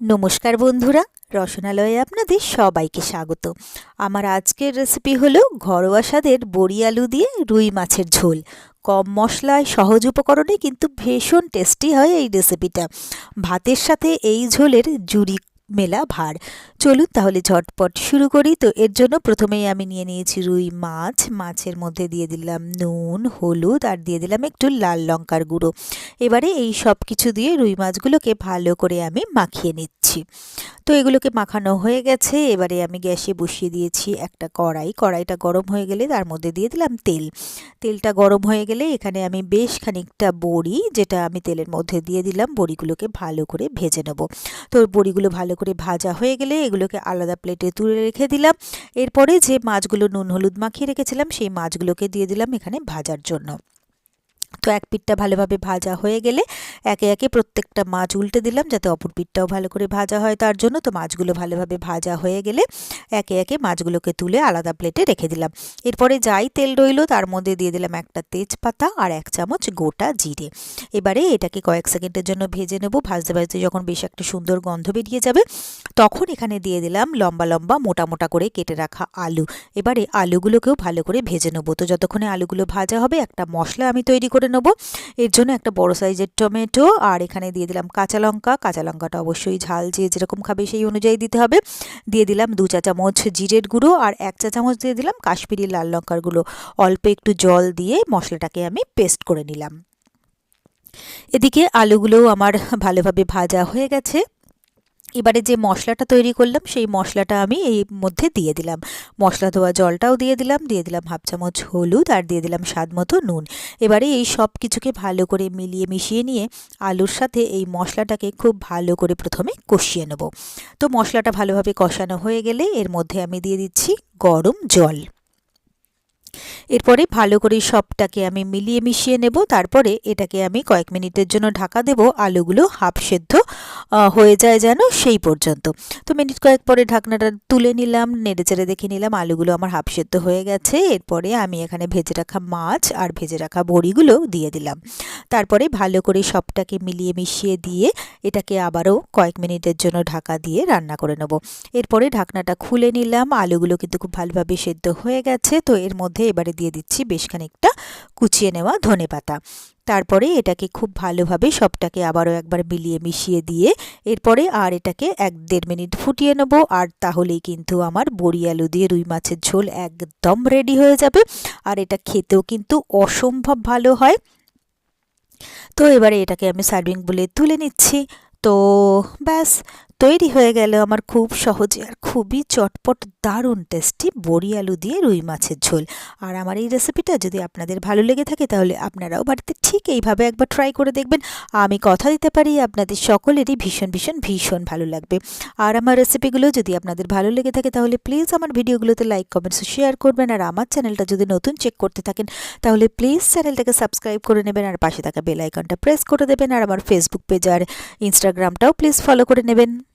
নমস্কার বন্ধুরা, রসনালয়ে আপনাদের সবাইকে স্বাগত। আমার আজকের রেসিপি হলো ঘরোয়া স্বাদের বড়ি আলু দিয়ে রুই মাছের ঝোল। কম মশলায় সহজ উপকরণে কিন্তু ভীষণ টেস্টি হয় এই রেসিপিটা ভাতের সাথে এই ঝোলের জুড়ি মেলা ভার। চলুন তাহলে ঝটপট শুরু করি। তো এর জন্য প্রথমেই আমি নিয়ে নিয়েছি রুই মাছ। মাছের মধ্যে দিয়ে দিলাম নুন, হলুদ আর দিয়ে দিলাম একটু লাল লঙ্কার গুঁড়ো। এবারে এই সব কিছু দিয়ে রুই মাছগুলোকে ভালো করে আমি মাখিয়ে নিচ্ছি। তো এগুলোকে মাখানো হয়ে গেছে। এবারে আমি গ্যাসে বসিয়ে দিয়েছি একটা কড়াই। কড়াইটা গরম হয়ে গেলে তার মধ্যে দিয়ে দিলাম তেল। তেলটা গরম হয়ে গেলে এখানে আমি বেশ খানিকটা বড়ি, যেটা আমি তেলের মধ্যে দিয়ে দিলাম। বড়িগুলোকে ভালো করে ভেজে নেব। তো বড়িগুলো ভালো করে ভাজা হয়ে গেলে এগুলোকে আলাদা প্লেটে তুলে রেখে দিলাম। এরপরে যে মাছগুলো নুন হলুদ মাখিয়ে রেখেছিলাম, সেই মাছগুলোকে দিয়ে দিলাম এখানে ভাজার জন্য। তো এক পিঠটা ভালোভাবে ভাজা হয়ে গেলে একে একে প্রত্যেকটা মাছ উল্টে দিলাম যাতে অপর পিঠটাও ভালো করে ভাজা হয়। তার জন্য তো মাছগুলো ভালোভাবে ভাজা হয়ে গেলে একে একে মাছগুলোকে তুলে আলাদা প্লেটে রেখে দিলাম। এরপরে যাই তেল রইল, তার মধ্যে দিয়ে দিলাম একটা তেজপাতা আর এক চামচ গোটা জিরে। এবারে এটাকে কয়েক সেকেন্ডের জন্য ভেজে নেব। ভাজতে ভাজতে যখন বেশ একটা সুন্দর গন্ধ বেরিয়ে যাবে, তখন এখানে দিয়ে দিলাম লম্বা লম্বা মোটা মোটা করে কেটে রাখা আলু। এবারে আলুগুলোকেও ভালো করে ভেজে নেব। তো যতক্ষণে আলুগুলো ভাজা হবে, একটা মশলা আমি তৈরি করে নেব। এর জন্য একটা বড় সাইজের টমেটো আর এখানে দিয়ে দিলাম কাঁচা লঙ্কা। কাঁচা লঙ্কাটা অবশ্যই ঝাল যে যেরকম খাবে সেই অনুযায়ী দিতে হবে। দিয়ে দিলাম দু চা চামচ জিরের গুঁড়ো আর এক চা চামচ দিয়ে দিলাম কাশ্মীরি লাল লঙ্কার গুঁড়ো। অল্প একটু জল দিয়ে মশলাটাকে আমি পেস্ট করে নিলাম। এদিকে আলুগুলোও আমার ভালোভাবে ভাজা হয়ে গেছে। এবারে যে মশলাটা তৈরি করলাম, সেই মশলাটা আমি এই মধ্যে দিয়ে দিলাম। মশলা ধোয়া জলটাও দিয়ে দিলাম দিয়ে দিলাম হাফ চামচ হলুদ আর দিয়ে দিলাম স্বাদ মতো নুন। এবারে এই সব কিছুকে ভালো করে মিলিয়ে মিশিয়ে নিয়ে আলুর সাথে এই মশলাটাকে খুব ভালো করে প্রথমে কষিয়ে নেব। তো মশলাটা ভালোভাবে কষানো হয়ে গেলে এর মধ্যে আমি দিয়ে দিচ্ছি গরম জল। এরপরে ভালো করে সবটাকে আমি মিলিয়ে মিশিয়ে নেব, তারপরে এটাকে আমি কয়েক মিনিটের জন্য ঢাকা দেব, আলুগুলো হাফ সেদ্ধ হয়ে যায় যেন সেই পর্যন্ত। তো মিনিট কয়েক পরে ঢাকনাটা তুলে নিলাম, নেড়ে চেড়ে দেখে নিলাম আলুগুলো আমার হাফ সেদ্ধ হয়ে গেছে। এরপরে আমি এখানে ভেজে রাখা মাছ আর ভেজে রাখা বড়িগুলো দিয়ে দিলাম। তারপরে ভালো করে সবটাকে মিলিয়ে মিশিয়ে দিয়ে এটাকে আবারও কয়েক মিনিটের জন্য ঢাকা দিয়ে রান্না করে নেব। এরপরে ঢাকনাটা খুলে নিলাম, আলুগুলো কিন্তু খুব ভালোভাবে সেদ্ধ হয়ে গেছে। তো এর মধ্যে এবারে দিয়ে দিচ্ছি বেশ খানিকটা কুচিয়ে নেওয়া ধনে পাতা। তারপরে এটাকে খুব ভালোভাবে সবটাকে আবারও একবার মিলিয়ে মিশিয়ে দিয়ে এরপরে আর এটাকে এক দেড় মিনিট ফুটিয়ে নেব আর তাহলেই কিন্তু আমার বড়ি আলু দিয়ে রুই মাছের ঝোল একদম রেডি হয়ে যাবে আর এটা খেতেও কিন্তু অসম্ভব ভালো হয়। তো এবারে এটাকে আমি সার্ভিং বলে তুলে নিচ্ছি। তো ব্যাস, তৈরি হয়ে গেল আমার খুব সহজে আর খুবই চটপট, দারুণ টেস্টি বড়ি আলু দিয়ে রুই মাছের ঝোল। আর আমার এই রেসিপিটা যদি আপনাদের ভালো লেগে থাকে তাহলে আপনারাও বাড়িতে ঠিক এইভাবে একবার ট্রাই করে দেখবেন। আমি কথা দিতে পারি, আপনাদের সকলেরই ভীষণ ভীষণ ভীষণ ভালো লাগবে। আর আমার রেসিপিগুলো যদি আপনাদের ভালো লেগে থাকে তাহলে প্লিজ আমার ভিডিওগুলোতে লাইক কমেন্টস শেয়ার করবেন। আর আমার চ্যানেলটা যদি নতুন চেক করতে থাকেন তাহলে প্লিজ চ্যানেলটাকে সাবস্ক্রাইব করে নেবেন। আর পাশে থাকা বেল আইকনটা প্রেস করে দেবেন। আর আমার ফেসবুক পেজ আর ইনস্টাগ্রামটাও প্লিজ ফলো করে নেবেন।